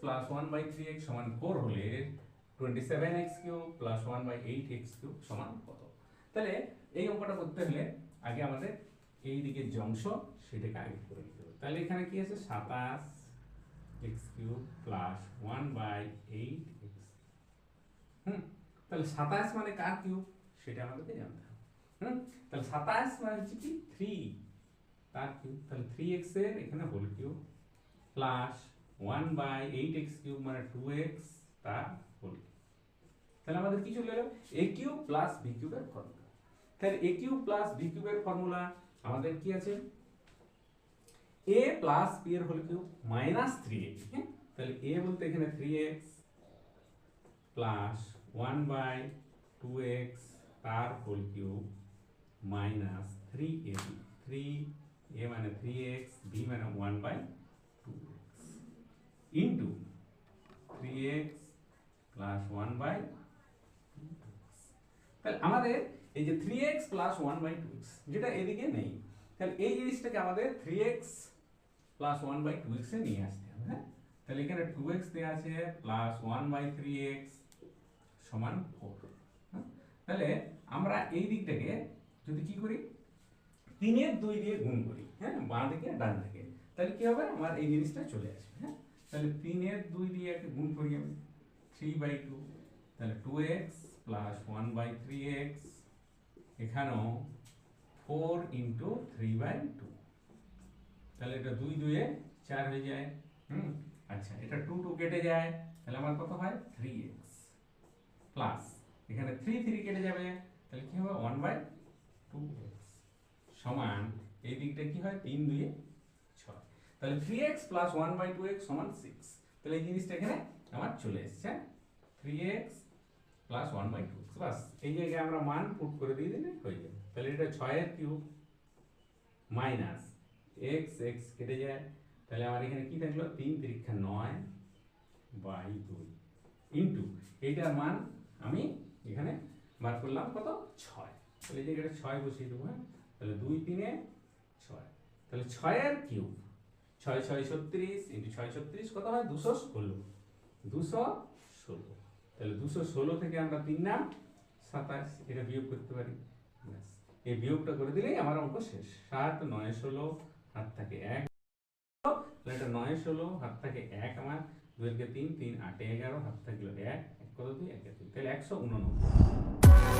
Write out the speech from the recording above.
Plus one by three x সমান four হলে twenty seven x cube plus one by eight x cube সমান কত? তাহলে এই অঙ্কটা করতে হলে আগে আমাদের এই দিকের যে অংশ সেটাকে আগে করে নিতে হবে। তাহলে এখানে কি আছে? সাতাশ x cube plus one by eight x হুম? তাহলে সাতাশ মানে কার কিউব সেটা আমাদেরকে জানতে হবে। হুম? তাহলে সাতাশ মানে হচ্ছে কি? থ্রি তার কিউব তাহলে থ্রি এক্সের এখানে whole cube plus one by eight x cube মানে টু এক্স তার হোল তাহলে আমাদের কি চলে এলো? এ কিউব প্লাস বি কিউবের ফর্মুলা তাহলে এ কিউব প্লাস বি কিউবের ফর্মুলা আমাদের কি আছে? এ প্লাস বি এর whole cube minus three x তাহলে এ বলতে এখানে three x plus one by two x তার whole cube minus three a three a মানে থ্রি এক্স বি মানে one by into three x plus one by তাহলে আমাদের এই যে three x plus one by two x যেটা এদিকে নেই, তাহলে এই জিনিসটাকে আমাদের three x plus one by two এক্সে নিয়ে আসতে হবে হ্যাঁ? তাহলে এখানে টু এক্স দেওয়া আছে plus one by three x সমান ফোর তাহলে আমরা এই দিকটাকে যদি কি করি? তিনের দুই দিয়ে গুণ করি হ্যাঁ? বাঁ দিকে, ডান দিকে। তাহলে কি হবে? আমার এই জিনিসটা চলে আসবে হ্যাঁ? তাহলে তিনের দুই দিয়ে একে গুণ করি আমি। থ্রি বাই টু তাহলে two x plus one by three x এখানেও four into three by two তাহলে এটা দুই দুয়ে চার হয়ে যায়, হুম? আচ্ছা এটা টু টু কেটে যায়, তাহলে আমার কত হয়? থ্রি এক্স প্লাস এখানে থ্রি থ্রি কেটে যাবে, তাহলে কি হবে? ওয়ান বাই টু এক্স সমান, এই দিকটা কি হয়? তিন দুয়ে তাহলে three x plus one by two x সমান সিক্স তাহলে এই জিনিসটা এখানে আমার চলে এসছে। Three x plus one by two x বাস, এই জায়গায় আমরা মান পুট করে দিয়ে দিলে হয়ে যাবে। তাহলে এটা ছয়ের কিউব মাইনাস এক্স এক্স কেটে যায়। তাহলে আমার এখানে কি থাকল? তিন তিরিক্ষা নয় বাই দুই ইন্টু এইটার মান আমি এখানে বার করলাম কত? ছয়। তাহলে এই জায়গাটা ছয় বসিয়ে দেবো হ্যাঁ? তাহলে দুই তিনে ছয়। তাহলে ছয়ের কিউব ছয় ছয় ছত্রিশ ইন্টু ছয় ছত্রিশ কত হয়? দুশো ষোলো। দুশো ষোলো। তাহলে দুশো ষোলো থেকে আমরা তিন নাম সাতাশ, এটা বিয়োগ করতে পারি। ব্যাস। এই বিয়োগটা করে দিলেই আমার অঙ্ক শেষ। সাত, নয়, ষোলো, হাত থাকে এক। তাহলে এটা নয়, ষোলো, হাত থাকে এক আমার। দুইকে তিন তিন, আটে, এগারো, হাত থাকল এক এক কত দুই? এক দুই। তাহলে একশো উননব্বই।